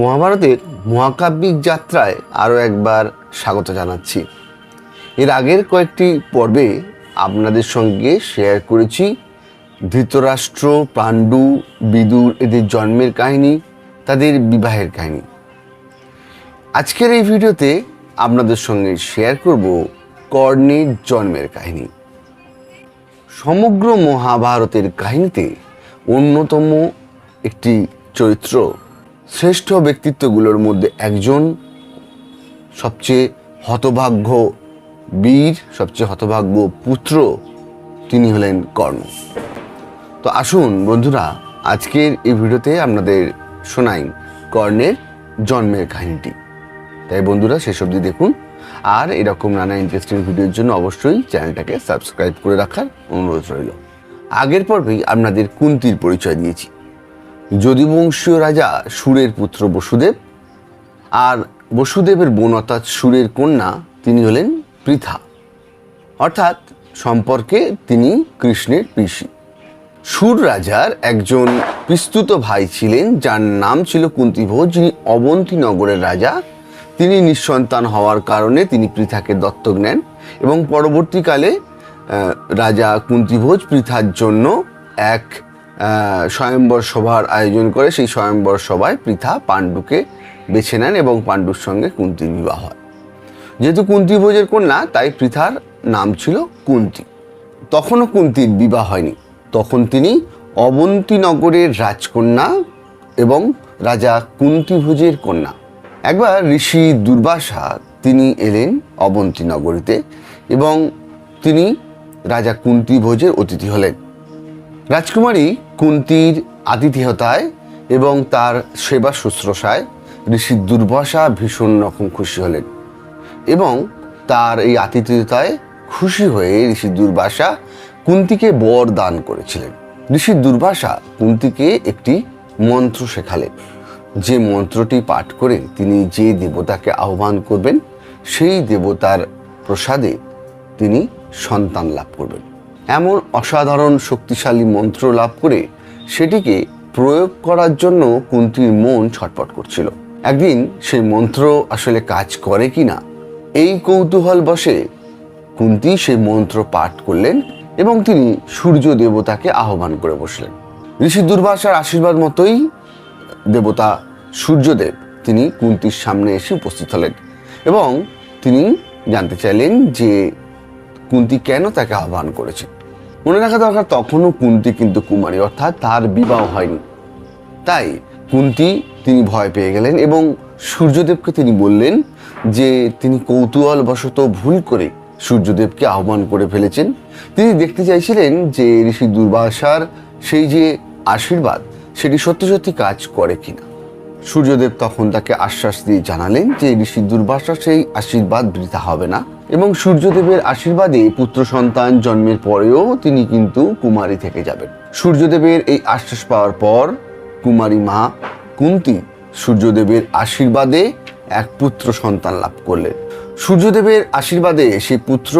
মহাভারতের মহাকাব্যিক যাত্রায় আরও একবার স্বাগত জানাচ্ছি। এর আগের কয়েকটি পর্বে আপনাদের সঙ্গে শেয়ার করেছি। ধৃতরাষ্ট্র, পাণ্ডু, বিদুর এদের জন্মের কাহিনী, তাদের বিবাহের কাহিনী। আজকের এই ভিডিওতে আপনাদের সঙ্গে শেয়ার করব কর্ণের জন্মের কাহিনী। সমগ্র মহাভারতের কাহিনীতে অন্যতম একটি চরিত্র শ্রেষ্ঠ ব্যক্তিত্বগুলোর মধ্যে একজন সবচেয়ে হতভাগ্য বীর, সবচেয়ে হতভাগ্য পুত্র তিনি হলেন কর্ণ। তো আসুন বন্ধুরা, আজকের এই ভিডিওতে আপনাদের শোনাই কর্ণের জন্মের কাহিনীটি। তাই বন্ধুরা, শেষ অবধি দেখুন। আর এরকম নানা ইন্টারেস্টিং ভিডিওর জন্য অবশ্যই চ্যানেলটাকে সাবস্ক্রাইব করে রাখার অনুরোধ রইল। আগের পর্বেই আপনাদের কুন্তির পরিচয় দিয়েছি। যদিবংশীয় রাজা সুরের পুত্র বসুদেব আর বসুদেবের বোন অর্থাৎ সুরের কন্যা তিনি হলেন পৃথা। অর্থাৎ সম্পর্কে তিনি কৃষ্ণের পিসি। সুর রাজার একজন বিস্তুত ভাই ছিলেন, যার নাম ছিল কুন্তিভোজ, যিনি অবন্তী নগরের রাজা। তিনি নিঃসন্তান হওয়ার কারণে তিনি পৃথাকে দত্তক নেন এবং পরবর্তীকালে রাজা কুন্তিভোজ পৃথার জন্য এক স্বয়ম্বর সভার আয়োজন করে সেই স্বয়ম্বর সভায় পৃথা পাণ্ডুকে বেছে নেন এবং পাণ্ডুর সঙ্গে কুন্তির বিবাহ হয়। যেহেতু কুন্তি ভোজের কন্যা, তাই পৃথার নাম ছিল কুন্তি। তখনও কুন্তির বিবাহ হয়নি। তখন তিনি অবন্তীনগরের রাজকন্যা এবং রাজা কুন্তিভোজের কন্যা। একবার ঋষি দুর্বাসা তিনি এলেন অবন্তীনগরীতে এবং তিনি রাজা কুন্তিভোজের অতিথি হলেন। রাজকুমারী কুন্তির আতিথেয়তায় এবং তার সেবা শুশ্রূষায় ঋষি দুর্বাসা ভীষণ রকম খুশি হলেন এবং তার এই আতিথেয়তায় খুশি হয়ে ঋষি দুর্বাসা কুন্তিকে বর দান করেছিলেন। ঋষি দুর্বাসা কুন্তিকে একটি মন্ত্র শেখালেন। যে মন্ত্রটি পাঠ করে তিনি যে দেবতাকে আহ্বান করবেন, সেই দেবতার প্রসাদে তিনি সন্তান লাভ করবেন। এমন অসাধারণ শক্তিশালী মন্ত্র লাভ করে সেটিকে প্রয়োগ করার জন্য কুন্তির মন ছটপট করছিল। একদিন সেই মন্ত্র আসলে কাজ করে কি না, এই কৌতূহল বসে কুন্তি সেই মন্ত্র পাঠ করলেন এবং তিনি সূর্য দেবতাকে আহ্বান করে বসলেন। ঋষি দুর্বাসার আশীর্বাদ মতোই দেবতা সূর্যদেব তিনি কুন্তির সামনে এসে উপস্থিত হলেন এবং তিনি জানতে চাইলেন যে কুন্তি কেন তাকে আহ্বান করেছে মনে রাখা দরকার, তখনও কুন্তি কিন্তু কুমারী, অর্থাৎ তার বিবাহ হয়নি। তাই কুন্তি তিনি ভয় পেয়ে গেলেন এবং সূর্যদেবকে তিনি বললেন যে তিনি কৌতূহলবশত ভুল করে সূর্যদেবকে আহ্বান করে ফেলেছেন। তিনি দেখতে চাইছিলেন যে ঋষি দুর্বাসার সেই যে আশীর্বাদ, সেটি সত্যি সত্যি কাজ করে কিনা। সূর্যদেব তখন তাকে আশ্বাস দিয়ে জানালেন যে ঋষি দুর্বাসা সেই আশীর্বাদ বৃথা হবে না। এবং সূর্যদেবের আশীর্বাদে পুত্র সন্তান জন্মের পরেও তিনি কিন্তু কুমারী থেকে যাবেন। সূর্যদেবের এই আশ্বাস পাওয়ার পর কুমারী মা কুন্তি সূর্যদেবের আশীর্বাদে এক পুত্র সন্তান লাভ করলেন। সূর্যদেবের আশীর্বাদে সেই পুত্র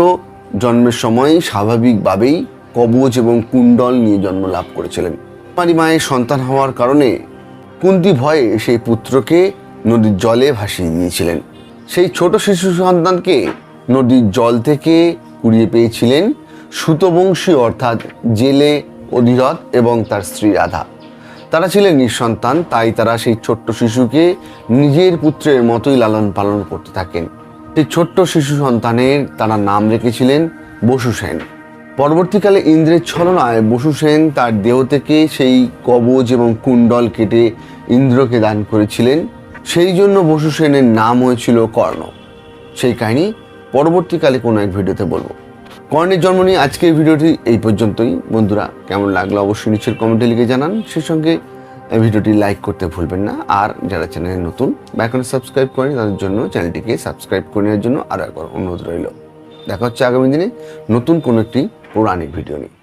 জন্মের সময় স্বাভাবিকভাবেই কবচ এবং কুণ্ডল নিয়ে জন্ম লাভ করেছিলেন। কুমারী মায়ের সন্তান হওয়ার কারণে কুন্তি ভয়ে সেই পুত্রকে নদীর জলে ভাসিয়ে দিয়েছিলেন। সেই ছোট শিশু সন্তানকে নদীর জল থেকে কুড়িয়ে পেয়েছিলেন সুতবংশী অর্থাৎ জেলে অধিরথ এবং তার স্ত্রী রাধা। তারা ছিলেন নিঃসন্তান, তাই তারা সেই ছোট্ট শিশুকে নিজের পুত্রের মতোই লালন পালন করতে থাকেন। সেই ছোট্ট শিশু সন্তানের তারা নাম রেখেছিলেন বসু সেন। পরবর্তীকালে ইন্দ্রের ছলনায় বসু সেন তার দেহ থেকে সেই কবচ এবং কুণ্ডল কেটে ইন্দ্রকে দান করেছিলেন। সেই জন্য বসু সেনের নাম হয়েছিল কর্ণ। সেই কাহিনী পরবর্তীকালে কোনো এক ভিডিওতে বলব। কর্ণের জন্ম নিয়ে আজকের ভিডিওটি এই পর্যন্তই। বন্ধুরা, কেমন লাগল অবশ্যই নিচের কমেন্টে লিখে জানান। সেই সঙ্গে ভিডিওটি লাইক করতে ভুলবেন না। আর যারা চ্যানেলে নতুন বা এখনও সাবস্ক্রাইব করেন তাদের জন্য চ্যানেলটিকে সাবস্ক্রাইব করে নেওয়ার জন্য আরও একবার অনুরোধ রইল। দেখা হচ্ছে আগামী দিনে নতুন কোনো একটি পৌরাণিক ভিডিও নিয়ে।